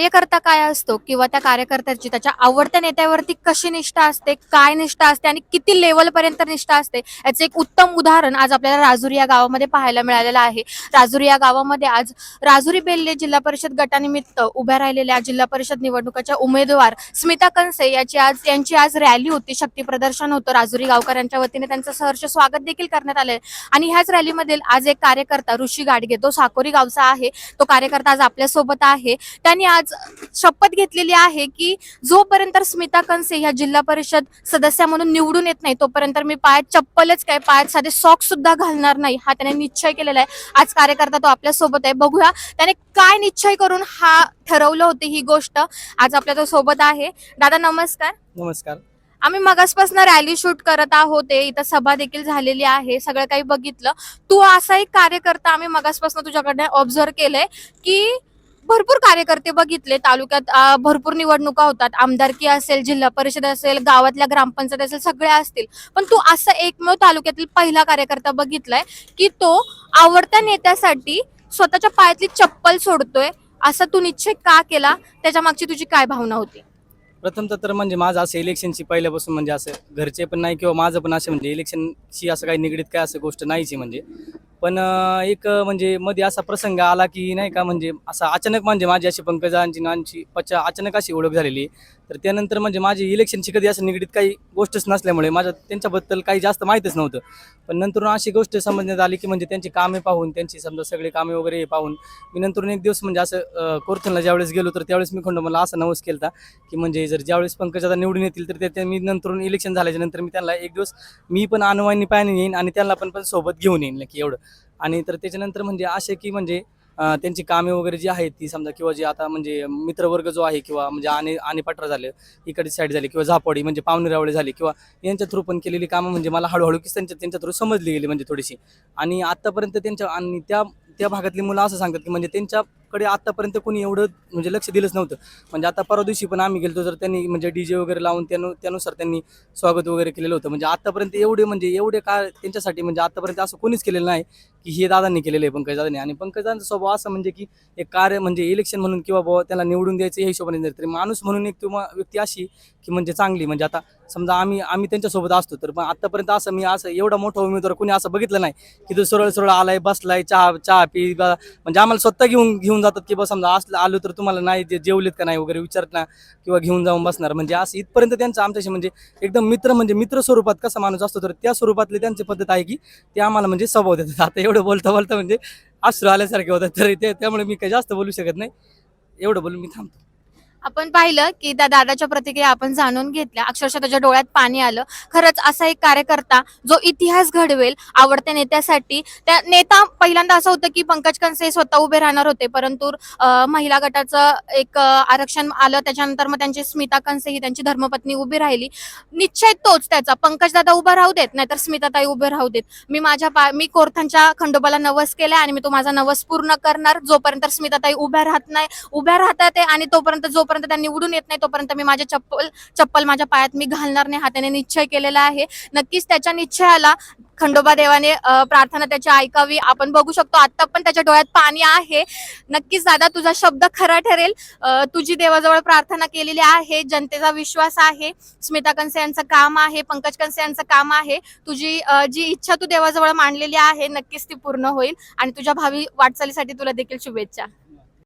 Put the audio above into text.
कार्यकर्ता काय असतो किंवा त्या कार्यकर्त्याची त्याच्या आवडत्या नेत्यावरती कशी निष्ठा असते काय निष्ठा असते आणि किती लेवल पर्यंत निष्ठा असते याचं एक उत्तम उदाहरण आज आपल्याला राजुरी या गावामध्ये पाहायला मिळालेलं आहे. राजुरी या गावामध्ये आज राजुरी बेल्ले जिल्हा परिषद गटानिमित्त उभ्या राहिलेल्या जिल्हा परिषद निवडणुकाच्या उमेदवार स्मिता कंसे याची आज यांची आज रॅली होती शक्ती प्रदर्शन होतं. राजुरी गावकऱ्यांच्या वतीने त्यांचं सहर्ष स्वागत देखील करण्यात आले आणि ह्याच रॅलीमधील आज एक कार्यकर्ता ऋषी गाडगे तो साकोरी गावचा आहे. तो कार्यकर्ता आज आपल्यासोबत आहे. त्यांनी आज शपथ घेतलेली आहे की जोपर्यंत स्मिता कंसे ह्या जिल्हा परिषद सदस्य म्हणून निवडून येत नाही तोपर्यंत मी पायात चप्पलच काय पायात साधे सॉक्स सुद्धा घालणार नाही. हा त्याने निश्चय केलेला आहे. आज कार्यकर्ता तो आपल्यासोबत आहे. बघूया त्याने काय निश्चय करून हा ठरवलं होती ही गोष्ट. आज आपल्या तो सोबत आहे. दादा नमस्कार. नमस्कार. आम्ही मगासपासून रॅली शूट करत आहोत ते इथं सभा देखील झालेली आहे. सगळं काही बघितलं. तू असा एक कार्यकर्ता आम्ही मगासपासून तुझ्याकडे ऑब्झर्व केलंय की भरपूर कार्यकर्ते बघितले. तालुक्यात भरपूर निवडणुका होतात. आमदारकी असेल जिल्हा परिषद असेल गावातल्या ग्रामपंचायत असेल सगळ्या असतील. पण तू असं एकमेव तालुक्यातील पहिला कार्यकर्ता बघितलाय की तो आवडत्या नेत्यासाठी स्वतःच्या पायातली चप्पल सोडतोय. असा तू निश्चय का केला? त्याच्या मागची तुझी काय भावना होती? प्रथमतः तर म्हणजे माझं असं इलेक्शनची पहिल्यापासून म्हणजे असं घरचे पण नाही किंवा माझं पण असं म्हणजे इलेक्शनशी असं काही निगडीत काय असं गोष्ट नाहीची म्हणजे. पण एक म्हणजे मध्ये असा प्रसंग आला की नाही का म्हणजे असा अचानक म्हणजे माझी अशी पंकजांची नांची पचा अचानक अशी ओळख झालेली. तर त्यानंतर म्हणजे माझी इलेक्शनची कधी असं निगडीत काही गोष्टच नसल्यामुळे माझ्या त्यांच्याबद्दल काही जास्त माहीतच नव्हतं. पण नंतर अशी गोष्ट समजण्यात आली की म्हणजे त्यांची कामे पाहून त्यांची समजा सगळे कामे वगैरे हे पाहून मी नंतर एक दिवस म्हणजे असं कोर्थनला ज्यावेळेस गेलो तर त्यावेळेस मी खंडो मला असा नवस केला की म्हणजे जर ज्यावेळेस पंकजादा निवडून येतील तर ते- मी नंतर इलेक्शन झाल्याच्यानंतर मी त्यांना एक दिवस मी पण अनुवानी पायाने येईन आणि त्यांना पण पण सोबत घेऊन येईन की एवढं. आणि तर त्याच्यानंतर म्हणजे असे की म्हणजे त्यांची कामे वगैरे जी आहेत ती समजा किंवा जे आता म्हणजे मित्रवर्ग जो आहे किंवा म्हणजे आणि आणि पटरा झाले इकडची साईड झाली किंवा झापडी म्हणजे पावणेरावळे झाली किंवा यांच्या थ्रू पण केलेली कामं म्हणजे मला हळूहळू की त्यांच्या त्यांच्या थ्रू समजली गेली म्हणजे थोडीशी. आणि आत्तापर्यंत त्यांच्या आणि त्या त्या भागातली मुलं असं सांगतात की म्हणजे त्यांच्या कडे आत्तापर्यंत कोणी एवढं म्हणजे लक्ष दिलंच नव्हतं. म्हणजे आता परवा दिवशी पण आम्ही गेलो तर त्यांनी म्हणजे डी जे वगैरे लावून त्यानु त्यानुसार त्यांनी स्वागत वगैरे केलेलं होतं. म्हणजे आतापर्यंत एवढे म्हणजे एवढे का त्यांच्यासाठी म्हणजे आतापर्यंत असं कोणीच केलेलं नाही की हे दादांनी केलेलं आहे पंकज दादांनी. आणि पंकजांचा स्वभाव असं म्हणजे की एक कार्य म्हणजे इलेक्शन म्हणून किंवा बाबा त्याला निवडून द्यायचं या हिशोबाने तरी माणूस म्हणून एक किंवा व्यक्ती अशी की म्हणजे चांगली. म्हणजे आता समजा आम्ही आम्ही त्यांच्यासोबत असतो तर पण आतापर्यंत असं मी असं एवढा मोठा उमेदवार कोणी असं बघितलं नाही की तो सरळ सरळ आलाय बसलाय चहा चहा पी म्हणजे आम्हाला स्वतः घेऊन घेऊन जातात की बा समजा असलं आलो तर तुम्हाला नाही जे जेवलेत का नाही वगैरे विचारत ना किंवा घेऊन जाऊन बसणार. म्हणजे असं इथपर्यंत त्यांचं आमच्याशी म्हणजे एकदम मित्र म्हणजे मित्र स्वरूपात कसा माणूस असतो तर त्या स्वरूपातले त्यांची पद्धत आहे की ते आम्हाला म्हणजे स्वभाव देतात. आता एवढं बोलता बोलता म्हणजे अश्रू आल्यासारखे होतात. तर ते त्यामुळे मी काही जास्त बोलू शकत नाही. एवढं बोलून मी थांबतो. आपण पाहिलं की त्या दादाच्या प्रतिक्रिया आपण जाणून घेतल्या. अक्षरशः त्याच्या डोळ्यात पाणी आलं. खरंच असा एक कार्यकर्ता जो इतिहास घडवेल आवडत्या नेत्यासाठी त्या नेता पहिल्यांदा असं होतं की पंकज कंसे स्वतः उभे राहणार होते परंतु महिला गटाचं एक आरक्षण आलं. त्याच्यानंतर मग त्यांची स्मिता कंसे ही त्यांची धर्मपत्नी उभी राहिली. निश्चय तोच त्याचा. पंकज दादा उभा राहू देत नाहीतर स्मिताताई उभे राहू देत. मी माझ्या पा मी कोरथांच्या खंडोबाला नवस केलाय आणि मी तो माझा नवस पूर्ण करणार. जोपर्यंत स्मिताताई उभ्या राहत नाही उभ्या राहतात आहे आणि तोपर्यंत जो जोपर्यंत त्या निवडून येत नाही तोपर्यंत मी माझ्या चप्पल चप्पल माझ्या पायात मी घालणार नाही हा त्याने निश्चय केलेला आहे. नक्कीच त्याच्या निश्चयाला खंडोबा देवाने प्रार्थना त्याची ऐकावी. आपण बघू शकतो आता पण त्याच्या डोळ्यात पाणी आहे. नक्कीच दादा तुझा शब्द खरा ठरेल. तुझी देवाजवळ प्रार्थना केलेली आहे. जनतेचा विश्वास आहे. स्मिता कंसे यांचं काम आहे. पंकज कंसे यांचं काम आहे. तुझी जी इच्छा तू देवाजवळ मांडलेली आहे नक्कीच ती पूर्ण होईल. आणि तुझ्या भावी वाटचालीसाठी तुला देखील शुभेच्छा.